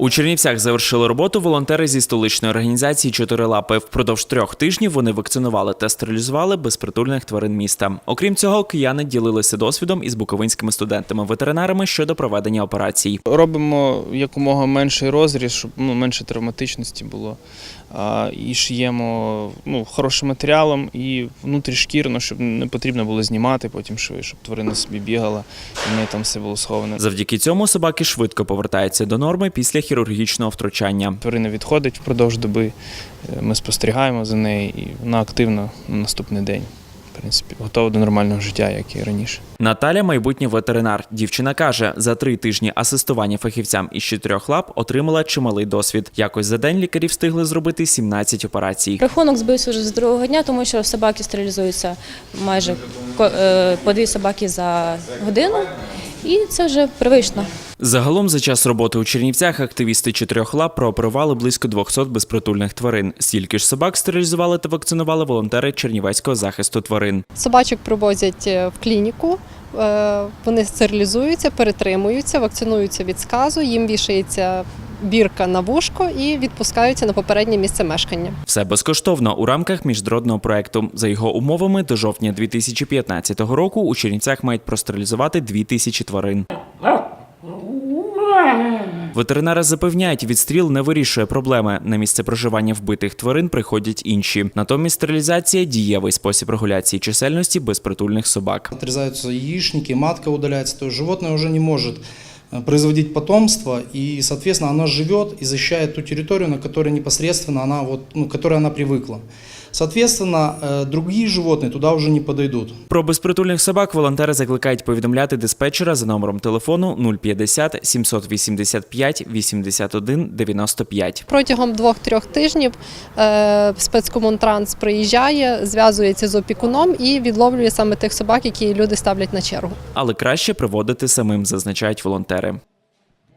У Чернівцях завершили роботу волонтери зі столичної організації Чотирилапи. Впродовж трьох тижнів вони вакцинували та стерилізували безпритульних тварин міста. Окрім цього, кияни ділилися досвідом із буковинськими студентами-ветеринарами щодо проведення операцій. Робимо якомога менший розріз, щоб ну, менше травматичності було. А, і шиємо ну, хорошим матеріалом і внутрішкірно, щоб не потрібно було знімати потім шви, щоб тварина собі бігала і в неї там все було сховане. Завдяки цьому собаки швидко повертаються до норми після хірургічного втручання. Тварина відходить впродовж доби, е, ми спостерігаємо за нею і вона активно на наступний день. В принципі, готова до нормального життя, як і раніше. Наталя, майбутній ветеринар. Дівчина каже, за три тижні асистування фахівцям із чотирьох лап отримала чималий досвід. Якось за день лікарі встигли зробити 17 операцій. Рахунок збився вже з другого дня, тому що собаки стерилізуються майже ко- е, по дві собаки за годину, і це вже привично. Загалом за час роботи у Чернівцях активісти чотирьох лап прооперували близько 200 безпритульних тварин. Стільки ж собак стерилізували та вакцинували волонтери Чернівецького захисту тварин. Собачок привозять е, в клініку, е, вони стерилізуються, перетримуються, вакцинуються від сказу, їм вішається бірка на вушко і відпускаються на попереднє місце мешкання. Все безкоштовно у рамках міжнародного проекту. За його умовами, до жовтня 2015 року у Чернівцях мають простерилізувати 2000 тварин. Ветеринари запевняють, відстріл не вирішує проблеми. На місце проживання вбитих тварин приходять інші. Натомість стерилізація дієвий спосіб регуляції чисельності безпритульних собак. Отрезаются яичники, матка удаляется, то есть животное уже не может э, производить потомство, и, соответственно, оно живет и защищает ту территорию, на которой непосредственно она, вот, ну, которой она привыкла. Соответственно, э, другие животные туда уже не подойдут. Про безпритульних собак волонтери закликають повідомляти диспетчера за номером телефону 050 785 81 95. Протягом двох-трьох тижнів е, спецкомунтранс приїжджає, зв'язується з опікуном і відловлює саме тих собак, які люди ставлять на чергу. Але краще приводити самим, зазначають волонтери.